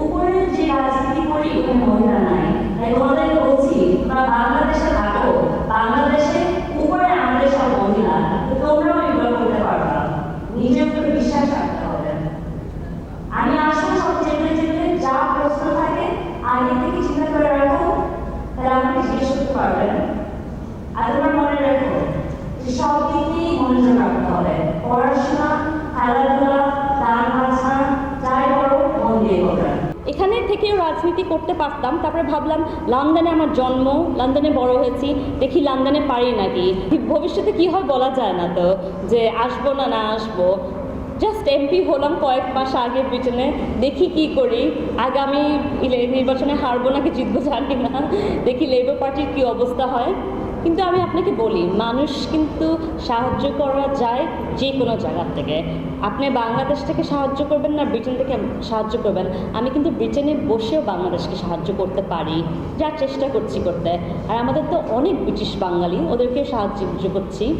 উপরে যে রাজনীতি করি ওখানে মহিলা নাই। তাই তোমাদের বলছি, তোমরা বাংলাদেশে থাকো। বাংলাদেশে উপরে আমাদের সব মহিলা। তোমরাও এগুলো করতে পারবা। নিজের উপরে বিশ্বাস রাখতে হবে। আমি আসলে সব চেপে চেপে যা প্রশ্ন থাকে, আগে থেকে চিন্তা করে রাখো। তাহলে আমাকে জিজ্ঞেস করতে পারবেন আর তোমার মনে রাখো যে সব দিক দিয়েই মনোযোগ রাখতে হবে। পড়াশোনা এখানে থেকেও রাজনীতি করতে পারতাম, তারপরে ভাবলাম লন্ডনে আমার জন্ম, লন্ডনে বড় হয়েছি, দেখি লন্ডনে পারি নাকি? ভবিষ্যতে কি হয় বলা যায় না তো, যে আসব না না আসব। জাস্ট এমপি হলাম কয়েক মাস আগে ব্রিটেনে, দেখি কি করি। আগামী নির্বাচনে হারবো নাকি জিতবো জানি না। দেখি লেবার পার্টির কি অবস্থা হয়। কিন্তু আমি আপনাকে বলি, মানুষ কিন্তু সাহায্য করা যায় যে কোনো জায়গার থেকে। আপনি বাংলাদেশ থেকে সাহায্য করবেন না, ব্রিটেন থেকে সাহায্য করবেন। আমি কিন্তু ব্রিটেনে বসেও বাংলাদেশকে সাহায্য করতে পারি, যার চেষ্টা করছি করতে। আর আমাদের তো অনেক ব্রিটিশ বাঙালি ওদেরকে সাহায্য করছি।